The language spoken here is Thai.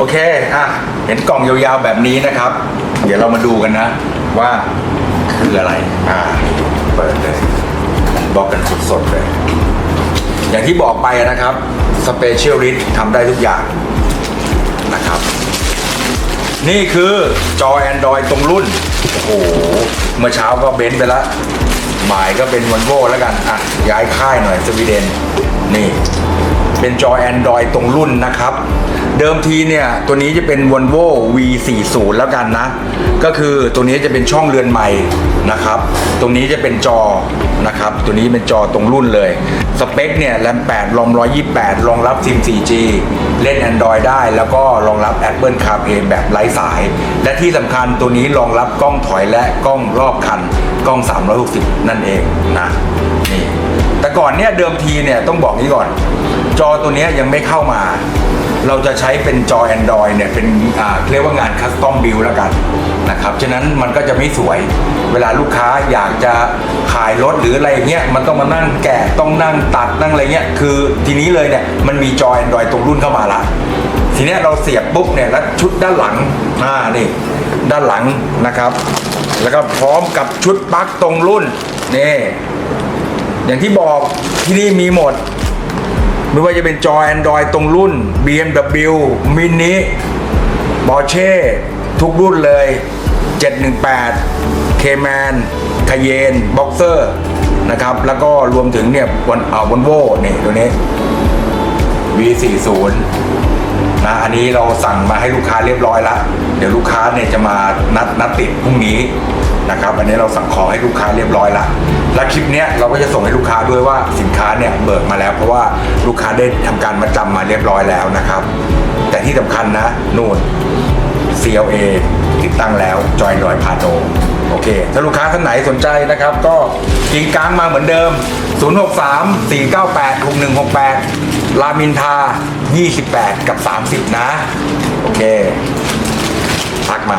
โอเคอะเห็นกล่องยาวๆแบบนี้นะครับ เดี๋ยวเรามาดูกันนะ ว่าคืออะไร อ่า เปิดเลย บอกกันสดๆเลย อย่างที่บอกไปนะครับ Specialist ทำได้ทุกอย่างนะครับ นี่คือจอ Android ตรงรุ่น โอ้โห เมื่อเช้าก็เบนไปแล้วหมายก็เป็นวันโวแล้วกัน อะ ย้ายค่ายหน่อยสวีเดน นี่ เป็นจอ Android ตรงรุ่นนะครับ เดิมทีเนี่ย ตัวนี้จะเป็น Volvo V40 แล้วกันนะ ก็คือตัวนี้จะเป็นช่องเรือนใหม่นะครับ ตรงนี้จะเป็นจอนะครับ ตัวนี้เป็นจอตรงรุ่นเลย สเปคเนี่ยแรม8รอม128 รองรับซิม 4G เล่น Android ได้ แล้วก็รองรับ Apple CarPlay แบบไร้สาย และที่สำคัญตัวนี้รองรับกล้องถอยและกล้องรอบคัน กล้อง 360 นั่นเองนะ ก่อนเนี่ยเดิมทีเนี่ยต้องบอกนี้ก่อน จอตัวเนี้ยยังไม่เข้ามา เราจะใช้เป็นจอ Android เนี่ยเป็นอ่าเรียกว่างานคัสตอมบิลแล้วกันนะครับฉะนั้นมันก็จะไม่สวยเวลาลูกค้าอยากจะขายรถหรืออะไรอย่างเงี้ยมันต้องมานั่งแกะต้องนั่งตัดนั่งอะไรเงี้ยคือทีนี้เลยเนี่ยมันมีจอ Android ตรงรุ่นเข้ามาละทีนี้เราเสียบปุ๊บเนี่ยแล้วชุดด้านหลังอ่านี่ด้านหลังนะครับ แล้วก็พร้อมกับชุดปลั๊กตรงรุ่นนี่ อย่างที่บอกที่นี่มีหมด ไม่ว่าจะเป็นจอ Android ตรงรุ่น BMW Mini Porsche ทุกรุ่นเลย 718 Cayman Cayenne Boxer นะครับ แล้วก็รวมถึงเนี่ยวันเอ่าวันโว่เนี่ยตัวนี้ V40 นะอันนี้เราสั่งมาให้ลูกค้าเรียบร้อยแล้วเดี๋ยวลูกค้าเนี่ยจะมานัดนัดติดพรุ่งนี้นะครับ อันนี้เราสั่งของให้ลูกค้าเรียบร้อยแล้ว และคลิปเนี้ยเราก็จะส่งให้ลูกค้าด้วยว่าสินค้าเนี่ยเบิกมาแล้ว เพราะว่าลูกค้าได้ทำการมาจำมาเรียบร้อยแล้วนะครับ แต่ที่สำคัญนะนู่น CLA ติดตั้งแล้วจอยดอยพาโนโอเค ถ้าลูกค้าท่านไหนสนใจนะครับ ก็กิงก้างมาเหมือนเดิม 063 498 6168 รามินทา 28 กับ 30 นะ โอเค ทักมา